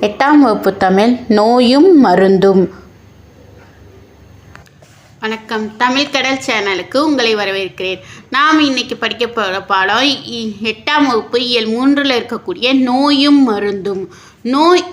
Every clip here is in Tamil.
எட்டாம் வகுப்பு தமிழ் நோயும் மருந்தும். வணக்கம். தமிழ் கடல் சேனலுக்கு உங்களை வரவேற்கிறேன். நாம் இன்னைக்கு படிக்க போகிற பாடம் இ- எட்டாம் வகுப்பு இயல் மூன்றில் இருக்கக்கூடிய நோயும் மருந்தும். நோய்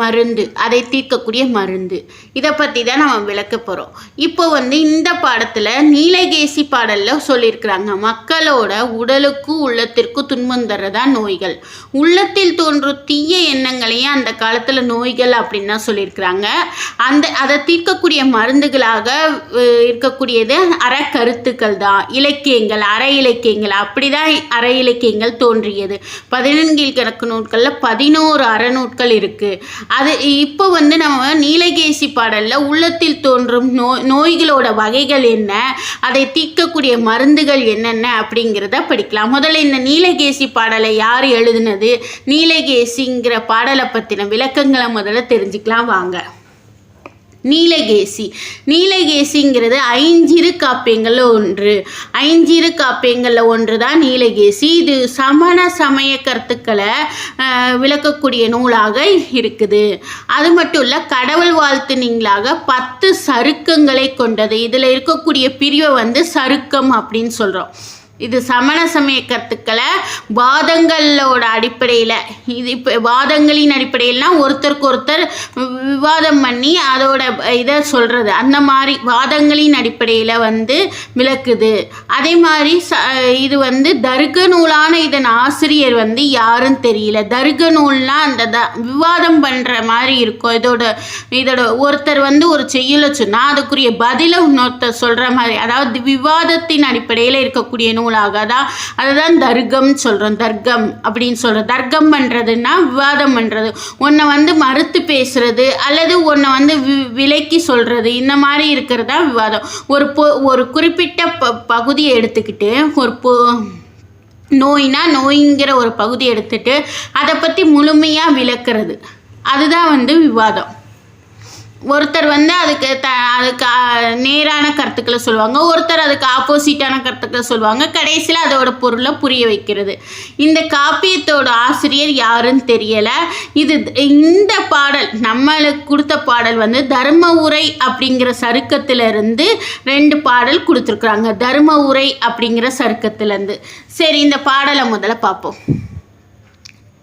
மருந்து அதை தீர்க்கக்கூடிய மருந்து. இதை பற்றி தான் நம்ம விளக்க போகிறோம் இப்போ வந்து இந்த பாடத்தில் நீலகேசி பாடலில் சொல்லியிருக்கிறாங்க மக்களோட உடலுக்கு உள்ளத்திற்கு துன்பம் தர்றதா நோய்கள். உள்ளத்தில் தோன்றும் தீய எண்ணங்களையும் அந்த காலத்தில் நோய்கள் அப்படின்னு தான் சொல்லியிருக்கிறாங்க. அந்த அதை தீர்க்கக்கூடிய மருந்துகளாக இருக்கக்கூடியது அறக்கருத்துக்கள் தான். இலக்கியங்கள் அற இலக்கியங்கள் அப்படி தான் அற இலக்கியங்கள் தோன்றியது. பதினெண்கீழ் கணக்கு நூட்களில் பதினோரு அறநூட்கள் இருக்குது அது இப்போ வந்து நம்ம நீலகேசி பாடலில் உள்ளத்தில் தோன்றும் நோ நோய்களோட வகைகள் என்ன? அதை தீர்க்கக்கூடிய மருந்துகள் என்னென்ன அப்படிங்கிறத படிக்கலாம். முதல்ல இந்த நீலகேசி பாடலை யார் எழுதுனது? நீலகேசிங்கிற பாடலை பற்றின விளக்கங்களை முதல்ல தெரிஞ்சுக்கலாம். வாங்க. நீலகேசி. நீலகேசிங்கிறது ஐஞ்சிறு காப்பியங்களில் ஒன்று. ஐஞ்சிறு காப்பியங்களில் ஒன்று தான் நீலகேசி. இது சமண சமய கருத்துக்களை விளக்கக்கூடிய நூலாக இருக்குது. அது மட்டும் இல்லை கடவுள் வாழ்த்து நீங்களாக பத்து சருக்கங்களை கொண்டது. இதில் இருக்கக்கூடிய பிரிவை வந்து சருக்கம் அப்படின்னு சொல்கிறோம் இது சமண சமய கருத்துக்களை வாதங்களோட அடிப்படையில் இது இப்போ வாதங்களின் அடிப்படையில்னா ஒருத்தருக்கு ஒருத்தர் வி- விவாதம் பண்ணி அதோட இதை சொல்கிறது அந்த மாதிரி வாதங்களின் அடிப்படையில் வந்து விளக்குது. அதே மாதிரி ச இது வந்து தருக்க நூலான இதன் ஆசிரியர் வந்து யாரும் தெரியல. தருக்க நூல்னால் அந்த த விவாதம் பண்ணுற மாதிரி இருக்கும். இதோட இதோட ஒருத்தர் வந்து ஒரு செய்யலை சொன்னால் அதுக்குரிய பதிலை இன்னொருத்தர் சொல்கிற மாதிரி அதாவது விவாதத்தின் அடிப்படையில் இருக்கக்கூடிய நூல் நூலாக தான் அதுதான் தர்க்கம் சொல்கிறோம் தர்க்கம் அப்படின்னு சொல்கிறோம் தர்க்கம் பண்ணுறதுன்னா விவாதம் பண்ணுறது ஒன்றை வந்து மறுத்து பேசுறது அல்லது ஒன்றை வந்து வி விலக்கி சொல்கிறது இந்த மாதிரி இருக்கிறது தான் விவாதம். ஒரு பொ ஒரு குறிப்பிட்ட ப பகுதியை எடுத்துக்கிட்டு ஒரு பொ நோயினா நோய்ங்கிற ஒரு பகுதி எடுத்துட்டு அதை பற்றி முழுமையாக விளக்குறது. அதுதான் வந்து விவாதம். ஒருத்தர் வந்து அதுக்கு த அதுக்கு நேரான கருத்துக்களை சொல்லுவாங்க. ஒருத்தர் அதுக்கு ஆப்போசிட்டான கருத்துக்களை சொல்லுவாங்க. கடைசியில் அதோட பொருளை புரிய வைக்கிறது. இந்த காப்பியத்தோட ஆசிரியர் யாருன்னு தெரியலை. இது இந்த பாடல் நம்மளுக்கு கொடுத்த பாடல் வந்து தர்ம உரை அப்படிங்கிற சருக்கத்திலிருந்து ரெண்டு பாடல் கொடுத்துருக்குறாங்க. தர்ம உரை அப்படிங்கிற சருக்கத்திலேருந்து. சரி இந்த பாடலை முதல்ல பார்ப்போம்.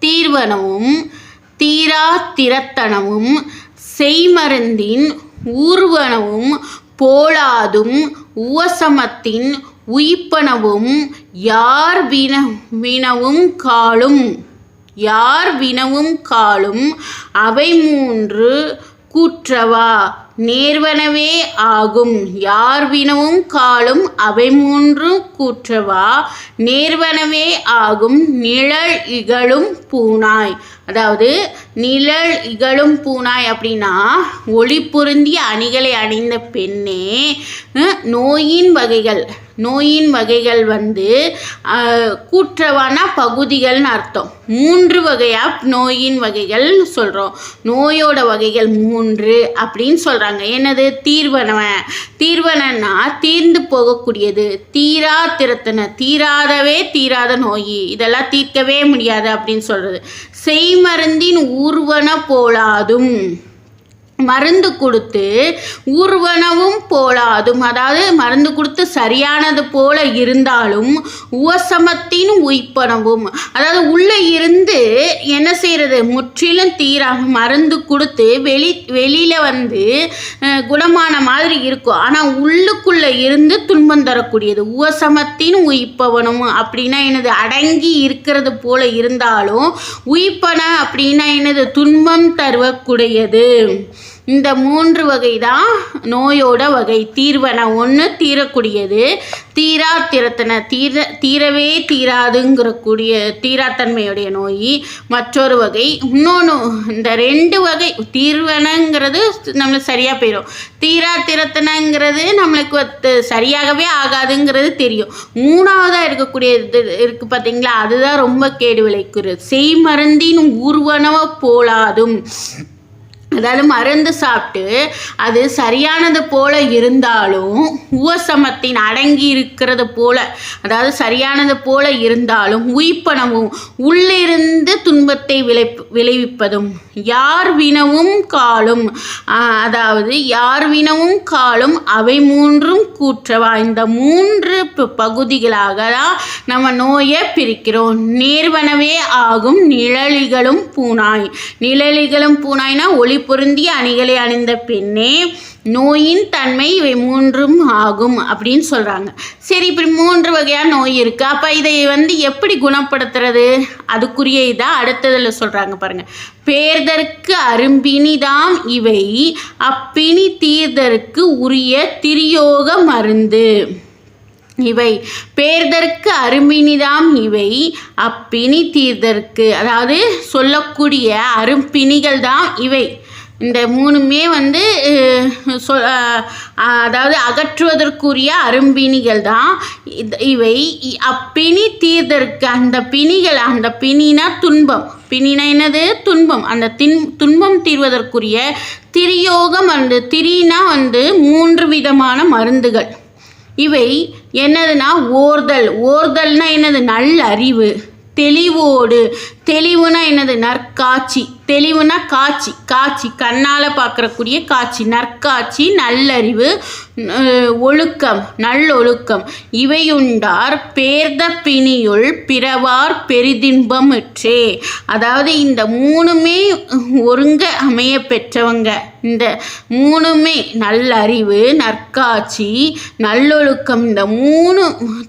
தீர்வனமும் தீரா திரத்தனமும் செய்மருந்தின் ஊர்வனவும் போலாதும் உவசமத்தின் உயிப்பனவும் யார் வின வினவும் காலும் யார் வினவும் காலும் அவை மூன்று கூற்றவா? நேர்வனவே ஆகும். யார் வினவும் காலும் அவை மூன்று கூற்றவா? நேர்வனவே ஆகும். நிழல் இகழும் பூனாய். அதாவது நிழல் இகழும் பூனாய் அப்படின்னா ஒளி பொருந்திய அணிகளை அணிந்த பெண்ணே நோயின் வகைகள். நோயின் வகைகள் வந்து கூற்றவான பகுதிகள்னு அர்த்தம். மூன்று வகையாக நோயின் வகைகள் சொல்கிறோம் நோயோட வகைகள் மூன்று அப்படின்னு சொல்கிறாங்க என்னது? தீர்வன. தீர்வனன்னா தீர்ந்து போகக்கூடியது. தீரா திறத்தன. தீராதவே தீராத நோய். இதெல்லாம் தீர்க்கவே முடியாது அப்படின்னு சொல்கிறது செய்மருந்தின் ஊர்வன போலாதும். மருந்து கொடுத்து ஊர்வனவும் போலாதும் அதாவது மருந்து கொடுத்து சரியானது போல இருந்தாலும் உவசமத்தின் உயிப்பனவும். அதாவது உள்ளே இருந்து என்ன செய்கிறது? முற்றிலும் தீராக மருந்து கொடுத்து வெளி வெளியில் வந்து குணமான மாதிரி இருக்கும். ஆனால் உள்ளுக்குள்ளே இருந்து துன்பம் தரக்கூடியது. உவசமத்தின் உயிப்பவனும் அப்படின்னா எனது அடங்கி இருக்கிறது போல இருந்தாலும் உயிப்பன அப்படின்னா எனது துன்பம் தருவக்கூடியது. இந்த மூன்று வகை தான் நோயோட வகை. தீர்வன ஒன்று தீரக்கூடியது. தீரா திறத்தன. தீர தீரவே தீராதுங்கிற கூடிய தீராத்தன்மையுடைய நோய். மற்றொரு வகை இன்னொன்று இந்த ரெண்டு வகை தீர்வனங்கிறது நம்மளுக்கு சரியாக போயிடும் தீரா திறத்தனங்கிறது நம்மளுக்கு சரியாகவே ஆகாதுங்கிறது தெரியும். மூணாவதாக இருக்கக்கூடிய இது இருக்குது பார்த்தீங்களா அதுதான் ரொம்ப கேடு விளைக்கிறது செய்மருந்தின் ஊர்வனவ போலாதும். அதாவது மருந்து சாப்பிட்டு அது சரியானது போல இருந்தாலும் உவசமத்தின் அடங்கி இருக்கிறது போல அதாவது சரியானது போல இருந்தாலும் உயிர்ப்பனவும் உள்ளிருந்து துன்பத்தை விளை விளைவிப்பதும் யார் வினவும் காலும் அதாவது யார் வினவும் காலும் அவை மூன்றும் கூற்றவா இந்த மூன்று ப- பகுதிகளாக தான் நம்ம நோயை பிரிக்கிறோம். நேர்வனவே ஆகும் நிழலிகளும் பூனாய் நிழலிகளும் பூனாய்னா ஒளி பொருந்திய அணிகளை அணிந்த பெண்ணே நோயின் தன்மை இவை மூன்றும் ஆகும் அப்படின்னு சொல்கிறாங்க சரி இப்படி மூன்று வகையான நோய் இருக்குது அப்போ இதை வந்து எப்படி குணப்படுத்துறது? அதுக்குரிய இதாக அடுத்ததில் சொல்கிறாங்க பாருங்கள் பேர்தற்கு அரும்பினிதாம் இவை அப்பினி தீர்தற்கு உரிய திரியோக மருந்து. இவை பேர்தற்கு அரும்பினிதாம் இவை அப்பினி தீர்தற்கு. அதாவது சொல்லக்கூடிய அரும்பிணிகள் தான் இவை. இந்த மூணுமே வந்து சொ- அதாவது அகற்றுவதற்குரிய அரும்பிணிகள் தான். இது- இவை அப்பிணி தீர்தற்கு அந்த பிணிகள் அந்த பிணினா துன்பம். பிணினா என்னது? துன்பம். அந்த தின் துன்பம் தீர்வதற்குரிய திரியோகம் அந்த திரினா வந்து மூன்று விதமான மருந்துகள். இவை என்னதுன்னா ஓர்தல். ஓர்தல்னா என்னது? நல்லறிவு தெளிவோடு. தெளிவுனா என்னது? நற்காட்சி. தெளிவுனா காட்சி காட்சி. கண்ணால் பார்க்கறக்கூடிய காட்சி. நற்காட்சி நல்லறிவு ஒழுக்கம் நல்லொழுக்கம். இவையுண்டார் பேர்த பிணியுள் பிறவார் பெரிதின்பமிற்றே. அதாவது இந்த மூணுமே ஒருங்க அமைய பெற்றவங்க. இந்த மூணுமே நல்லறிவு நற்காட்சி நல்லொழுக்கம். இந்த மூணு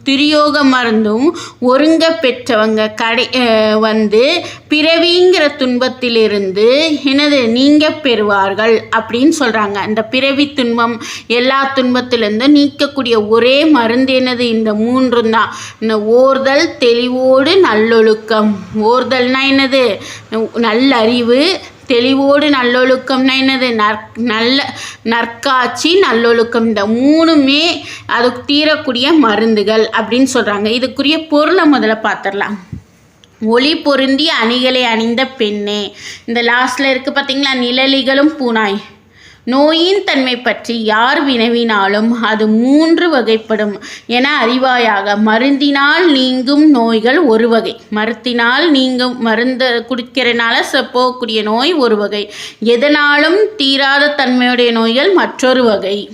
திரியோக மருந்தும் ஒருங்க பெற்றவங்க. கடை வந்து பிறவிங்கிற துன்பத்திலிருந்து இருந்து என்னது நீங்க பெறுவார்கள்? அப்படின்னு சொல்கிறாங்க இந்த பிறவி துன்பம் எல்லா துன்பத்திலிருந்தும் நீக்கக்கூடிய ஒரே மருந்து என்னது? இந்த மூன்றும் தான். இந்த ஓர்தல் தெளிவோடு நல்லொழுக்கம். ஓர்தல்னா என்னது? நல்லறிவு தெளிவோடு நல்லொழுக்கம்னா என்னது? நற் நல்ல நற்காட்சி நல்லொழுக்கம். இந்த மூணுமே அதுக்கு தீரக்கூடிய மருந்துகள் அப்படின்னு சொல்கிறாங்க இதுக்குரிய பொருளை முதல்ல பார்த்துடலாம் ஒளி பொருந்திய அணிகளை அணிந்த பெண்ணே. இந்த லாஸ்டில் இருக்குது பார்த்தீங்களா நிழலிகளும் பூனாய். நோயின் தன்மை பற்றி யார் வினவினாலும் அது மூன்று வகைப்படும். என அறிவாயாக மருந்தினால் நீங்கும் நோய்கள் ஒரு வகை. மருத்தினால் நீங்கும் மருந்து குடிக்கிறனால ச- போகக்கூடிய நோய் ஒரு வகை. எதனாலும் தீராத தன்மையுடைய நோய்கள் மற்றொரு வகை.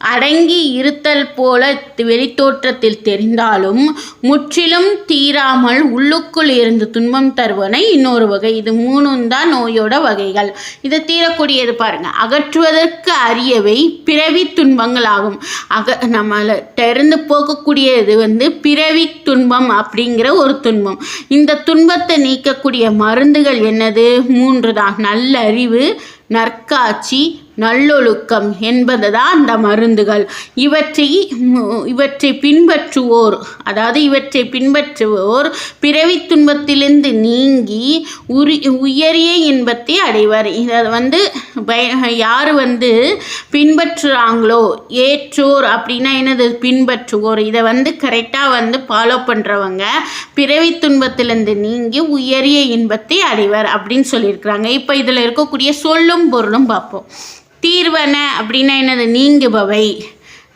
அடங்கி இருத்தல் போல வெளித்தோற்றத்தில் தெரிந்தாலும் முற்றிலும் தீராமல் உள்ளுக்குள் இருந்து துன்பம் தருவன இன்னொரு வகை. இது மூணும் தான் நோயோட வகைகள். இதை தீரக்கூடியது பாருங்க. அகற்றுவதற்கு அரியவை பிறவி துன்பங்களாகும். அக நம்மளை திறந்து போகக்கூடியது வந்து பிறவி துன்பம் அப்படிங்கிற ஒரு துன்பம். இந்த துன்பத்தை நீக்கக்கூடிய மருந்துகள் என்னது? மூன்று தான். நல்லறிவு நற்காட்சி நல்லொழுக்கம் என்பது தான் அந்த மருந்துகள். இவற்றை இவற்றை பின்பற்றுவோர் அதாவது இவற்றை பின்பற்றுவோர் பிறவி துன்பத்திலிருந்து நீங்கி உரி உயரிய இன்பத்தை அடைவர். இதை வந்து பய- யார் வந்து பின்பற்றுறாங்களோ ஏற்றோர் அப்படின்னா என்னது? பின்பற்றுவோர். இதை வந்து கரெக்டாக வந்து ஃபாலோ பண்ணுறவங்க பிறவி துன்பத்திலிருந்து நீங்கி உயரிய இன்பத்தை அடைவர் அப்படின்னு சொல்லியிருக்கிறாங்க. இப்போ இதில் இருக்கக்கூடிய சொல்லும் பொருளும் பார்ப்போம். தீர்வன அப்படின்னா என்னது? நீங்குபவை.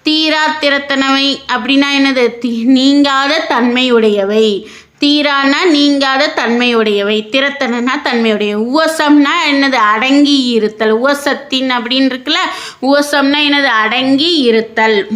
தீரா திறத்தனவை அப்படின்னா என்னது? தி- நீங்காத தன்மையுடையவை. தீரானா நீங்காத தன்மையுடையவை. திறத்தனா தன்மையுடைய. உவசம்னா என்னது? அடங்கி இருத்தல். உவசத்தின் அப்படின்னு இருக்குல்ல? உவசம்னா என்னது? அடங்கி இருத்தல்.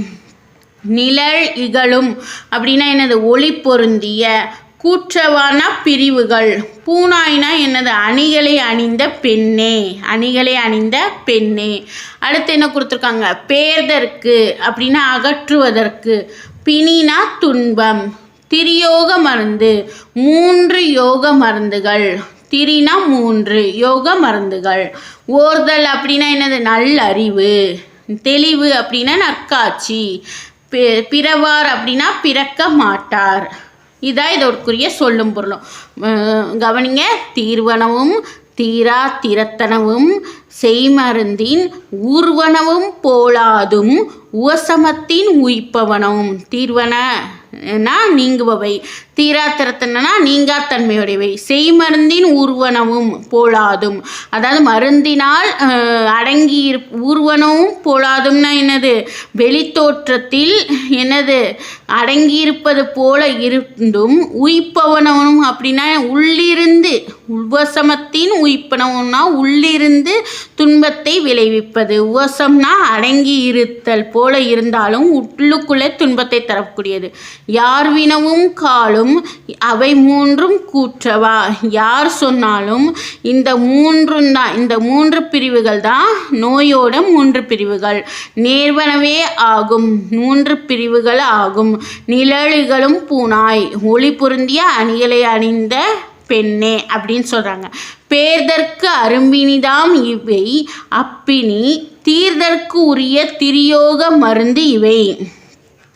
நிழல் இகழும் அப்படின்னா என்னது? ஒளி பொருந்திய. கூற்றவான பிரிவுகள். பூனாய்னா என்னது? அணிகளை அணிந்த பெண்ணே. அணிகளை அணிந்த பெண்ணே. அடுத்து என்ன கொடுத்துருக்காங்க? பேர்தற்கு அப்படின்னா அகற்றுவதற்கு. பிணினா துன்பம். திரியோக மருந்து. மூன்று யோக மருந்துகள். திரினா மூன்று யோக மருந்துகள். ஓர்தல் அப்படின்னா என்னது? நல்லறிவு தெளிவு அப்படின்னா நற்காட்சி. பிறவார் அப்படின்னா பிறக்க மாட்டார். இதான் இதற்குரிய சொல்லும் பொருளும். கவனிங்க தீர்வனவும் தீரா திறத்தனவும் செய்மருந்தின் ஊர்வனவும் போலாதும் உவசமத்தின் உயிப்பவனும் தீர்வன நீங்குபவை. தீராத்திரத்தனா நீங்காத்தன்மையுடையவை. செய்மருந்தின் ஊர்வனமும் போலாதும். அதாவது மருந்தினால் அடங்கி இருப் போலாதும்னா என்னது? வெளித்தோற்றத்தில் என்னது? அடங்கியிருப்பது போல இருந்தும் உயிப்பவனவனும் அப்படின்னா உள்ளிருந்து உவசமத்தின் உயிப்பனவும்னா உள்ளிருந்து துன்பத்தை விளைவிப்பது. உவசம்னா அடங்கி இருத்தல் போல் இருந்தாலும் உள்ளுக்குள்ளே துன்பத்தை தரக்கூடியது. யார் வினவும் காலும் அவை மூன்றும் கூற்றவா? யார் சொன்னாலும் இந்த மூன்றும் தான் இந்த மூன்று பிரிவுகள் தான் நோயோட மூன்று பிரிவுகள். நேர்வனவே ஆகும் மூன்று பிரிவுகள் ஆகும். நிழல்களும் பூனாய் ஒளி பொருந்திய அணிகளை அணிந்த பெண்ணே அப்படின்னு சொல்கிறாங்க பேர்தற்கு அரும்பினிதாம் இவை அப்பினி தீர்தற்கு உரிய திரியோக மருந்து இவை.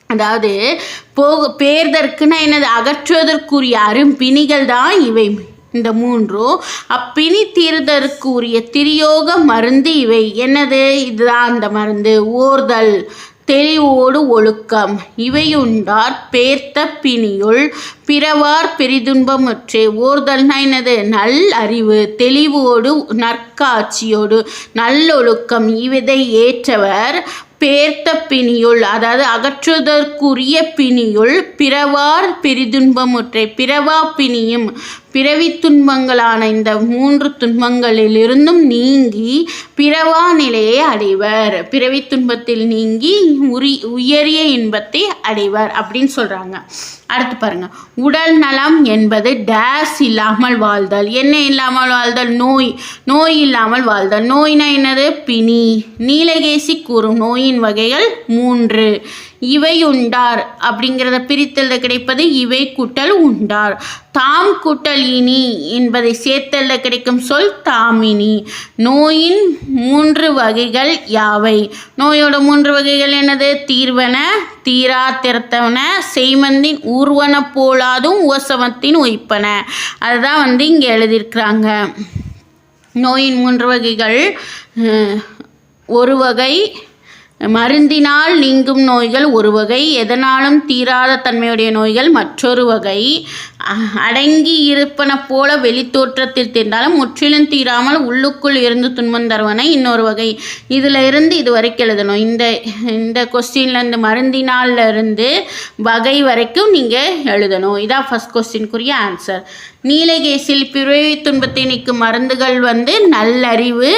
அதாவது போக பேர்தற்குன்னா என்னது? அகற்றுவதற்குரிய அரும்பிணிகள் தான் இவை. இந்த மூன்றும் அப்பிணி தீர்தற்கு உரிய திரியோக மருந்து இவை. என்னது? இதுதான் அந்த மருந்து. ஓர்தல் தெளிவோடு ஒழுக்கம். இவையுண்டார் பேர்த்த பிணியுள் பிறவார் பெரிதுன்பமுற்றே. ஓர்தல்னா என்னது நல் அறிவு தெளிவோடு நற்காட்சியோடு நல்லொழுக்கம். இவதை ஏற்றவர் பேர்த்த பிணியுள் அதாவது அகற்றுவதற்குரிய பிணியுள் பிறவார் பெரிதுன்பமுற்றை. பிறவா பிணியும் பிறவி துன்பங்களான இந்த மூன்று துன்பங்களிலிருந்தும் நீங்கி பிறவா நிலையை அடைவர். பிறவி துன்பத்தில் நீங்கி உரி உயரிய இன்பத்தை அடைவர் அப்படின்னு சொல்கிறாங்க அடுத்து பாருங்க. உடல் நலம் என்பது டேஸ் இல்லாமல் வாழ்தல். என்ன இல்லாமல் வாழ்தல்? நோய். நோய் இல்லாமல் வாழ்தல். நோய்னா என்னது? பிணி. நீலகேசி கூறும் நோயின் வகைகள் மூன்று. இவை உண்டார் அப்படிங்கிறத பிரித்தல்ல கிடைப்பது இவை கூட்டல் உண்டார். தாம் கூட்டல் இனி என்பதை சேர்த்தல்ல கிடைக்கும் சொல் தாமினி நோயின் மூன்று வகைகள் யாவை? நோயோட மூன்று வகைகள் என்னது? தீர்வன தீரா திறத்தவன செய்மந்தின் ஊர்வன போலாதும் உவசமத்தின் ஒய்ப்பன. அதுதான் வந்து இங்கே எழுதியிருக்கிறாங்க. நோயின் மூன்று வகைகள் ஒரு வகை மருந்தினால் நீங்கும் நோய்கள் ஒரு வகை எதனாலும் தீராத தன்மையுடைய நோய்கள் மற்றொரு வகை. அடங்கி இருப்பன போல வெளித்தோற்றத்தில் தெரிந்தாலும் முற்றிலும் தீராமல் உள்ளுக்குள் இருந்து துன்பம் தருவன இன்னொரு வகை. இதில் இருந்து இது வரைக்கும் எழுதணும். இந்த இந்த கொஸ்டின்லேருந்து மருந்தினால் இருந்து வகை வரைக்கும் நீங்கள் எழுதணும். இதான் ஃபஸ்ட் கொஸ்டினுக்குரிய ஆன்சர் நீலகேசில் பிறவி துன்பத்தை நீக்கும் மருந்துகள் வந்து நல்லறிவு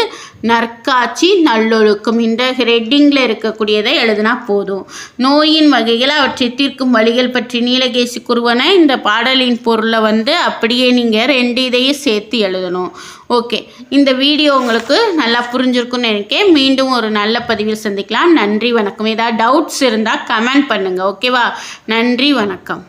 நற்காட்சி நல்லொழுக்கம். இந்த ஹெட்டிங்கில் இருக்கக்கூடியதை எழுதினா போதும். நோயின் வகையில் அவற்றை தீர்க்கும் வழிகள் பற்றி நீலகேசி குருவன இந்த பாடலின் பொருளை வந்து அப்படியே நீங்கள் ரெண்டு இதையும் சேர்த்து எழுதணும். ஓகே. இந்த வீடியோ உங்களுக்கு நல்லா புரிஞ்சிருக்கும்னு நினைக்கிறேன். மீண்டும் ஒரு நல்ல பதிவில் சந்திக்கலாம். நன்றி வணக்கம். ஏதாவது டவுட்ஸ் இருந்தால் கமெண்ட் பண்ணுங்கள் ஓகேவா? நன்றி வணக்கம்.